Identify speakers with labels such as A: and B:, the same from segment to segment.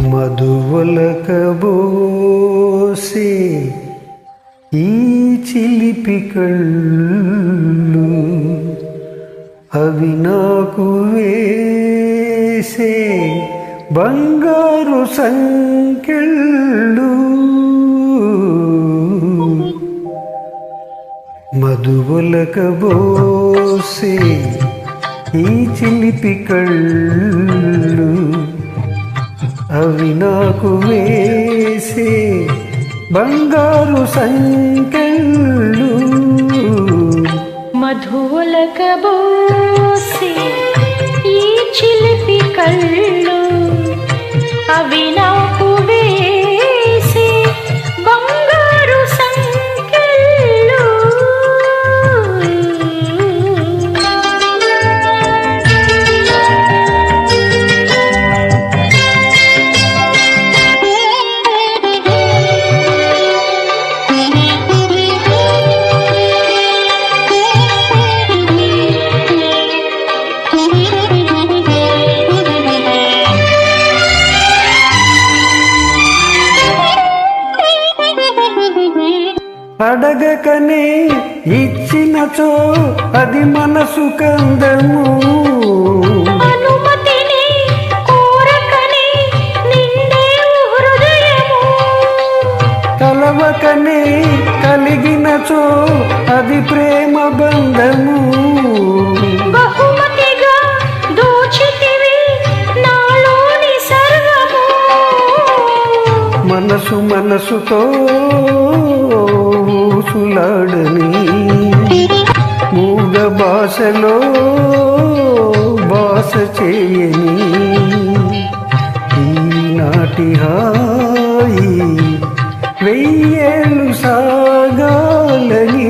A: మధువలకబోసే ఈ చిలిపి కళ్ళు అవి నాకు వేసే బంగారు సంకెళ్ళు. మధువులకబోసే ఈ చిలిపి కళ్ళు అవి నాకు వేసే బంగారు
B: సంగ
A: అడగకనే ఇచ్చినచో అది మనసు కందము. కలవకనే కలిగినచో అది ప్రేమ బంధము. మనసు మనసుతో ఊసులాడని మూగ భాషలో భాష చేయని ఈనాటి హాయి వెయ్యేళ్ళు సాగాలని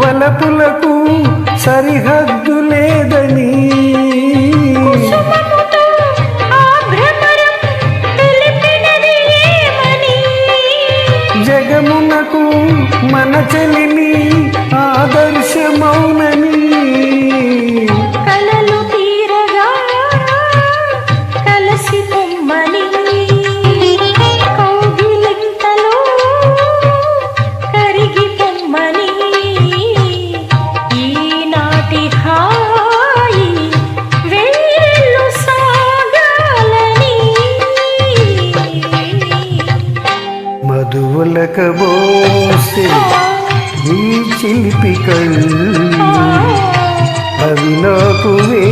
A: వలపులకు సరిహద్దు లేదని. జగమునకు మన చెలి ఈ చిలిపి కళ్ళు అవి నాకు వే